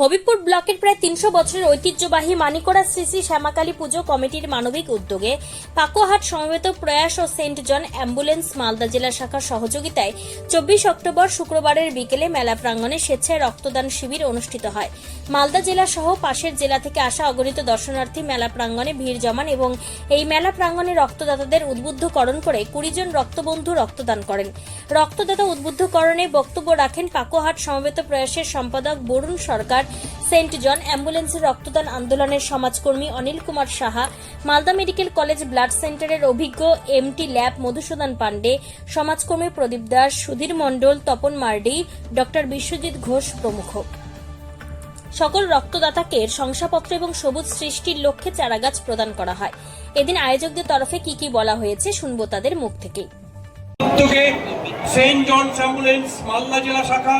হবিবপুর ব্লকের প্রায় তিনশো বছরের ঐতিহ্যবাহী মানিকোড়া শ্রী শ্রী শ্যামাকালী পুজো কমিটির মানবিক উদ্যোগে পাকোহাট সমবেত প্রয়াস ও সেন্ট জন অ্যাম্বুলেন্স মালদা জেলা শাখার সহযোগিতায় চব্বিশ অক্টোবর শুক্রবারের বিকেলে মেলা প্রাঙ্গণে স্বেচ্ছায় রক্তদান শিবির অনুষ্ঠিত হয়। মালদা জেলা সহ পাশের জেলা থেকে আসা অগণিত দর্শনার্থী মেলা প্রাঙ্গণে ভিড় জমান এবং এই মেলা প্রাঙ্গণে রক্তদাতাদের উদ্বুদ্ধকরণ করে কুড়ি জন রক্তবন্ধু রক্তদান করেন। রক্তদাতা উদ্বুদ্ধকরণে বক্তব্য রাখেন পাকোহাট সমবেত প্রয়াসের সম্পাদক বরুণ সরকার সেন্ট জন অ্যাম্বুলেন্সের রক্তদান আন্দোলনের সমাজকর্মী Anil Kumar Saha, Malda medical college blood সেন্টারের অভিজ্ঞ এমটি ল্যাব মধুসূদন পাণ্ডে, সমাজকর্মী প্রদীপ দাস, সুধীর মণ্ডল, তপন মার্ডি, ডক্টর বিশ্বজিৎ ঘোষ প্রমুখ। সকল রক্তদাতাকে শংসাপত্র এবং সবুজ সৃষ্টির লক্ষ্যে চারাগাছ প্রদান করা হয়। এদিন আয়োজকদের তরফে কি কি বলা হয়েছে শুনব তাদের মুখ উদ্যোগে সেন্ট জনস অ্যাম্বুলেন্স, মালদা জেলা শাখা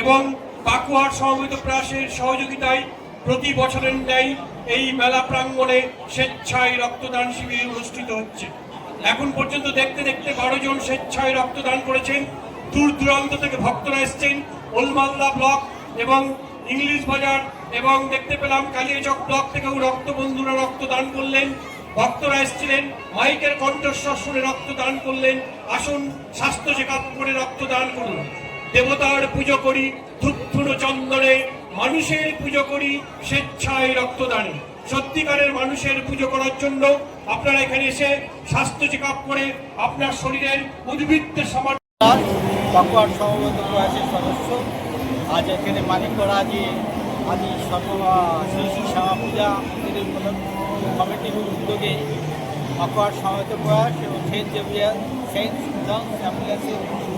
এবং পাকুয়ার সমবেত প্রয়াসের সহযোগিতায় প্রতি বছরের ন্যায় এই মেলা প্রাঙ্গণে স্বেচ্ছায় রক্তদান শিবির অনুষ্ঠিত হচ্ছে। এখন পর্যন্ত দেখতে দেখতে বারো জন স্বেচ্ছায় রক্তদান করেছেন। দূর দূরান্ত থেকে ভক্তরা এসছেন। ওলমালদা ব্লক এবং ইংলিশ বাজার এবং দেখতে পেলাম কালিয়াচক ব্লক থেকেও রক্তবন্ধুরা রক্তদান করলেন। ভক্তরা এসেছিলেন, মাইকের কণ্ঠস্বর শুনে রক্তদান করলেন। আসুন স্বাস্থ্য চেক করে রক্তদান করুন। দেবতার পুজো করি ধূপধুনো চন্দনে মানুষের পুজো করি, স্বেচ্ছায় রক্তদানে। সত্যিকারের মানুষের পুজো করার জন্য আপনারা এখানে এসে স্বাস্থ্য চেক করে আপনার শরীরের উদ্ভিদের সমাজ পাকুয়ার সমবেত প্রয়াসের সদস্য। আজ এখানে মানিকড়া যে সর্ব শ্রী শ্যামা পূজা কমিটির উদ্যোগে পাকুয়ার সমবেত প্রয়াস এবং সেন্ট জেভিয়ার সেন্ট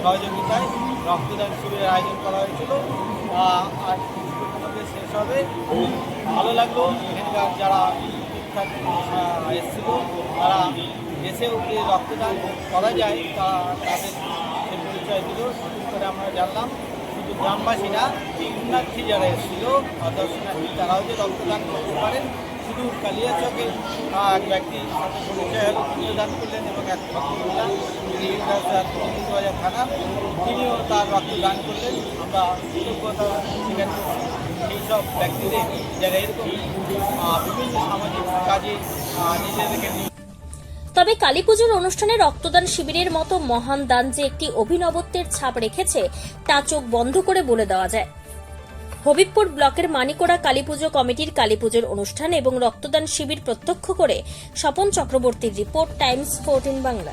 সহযোগিতায় রক্তদান শিবিরের আয়োজন করা হয়েছিল। আর শেষ হবে। ভালো লাগল। এখানকার যারা এসেছিল, তারা এসেও যে রক্তদান করা যায়। তা তাদের সে পরিচয় দিল করে আমরা জানলাম। শুধু গ্রামবাসী না পুণ্যার্থী যারা এসেছিল দর্শনার্থী তারাও যে রক্তদান করতে পারেন শুধু কালিয়াচকের এক করলেন এবং এক ভক্তমহিলা থানা, তিনিও তার করলেন। আমরা কৃতজ্ঞতা সব ব্যক্তিদের যারা এরকম বিভিন্ন সামাজিক কাজে নিজেদেরকে তবে কালী পুজোর অনুষ্ঠানে রক্তদান শিবিরের মতো মহান দান যে একটি অভিনবত্বের ছাপ রেখেছে, তা চোখ বন্ধ করে বলে দেওয়া যায়। হবিবপুর ব্লকের মানিকোড়া কালীপুজো কমিটির কালীপুজোর অনুষ্ঠান এবং রক্তদান শিবির প্রত্যক্ষ করে স্বপন চক্রবর্তীর রিপোর্ট টাইমস ফোরটিন বাংলা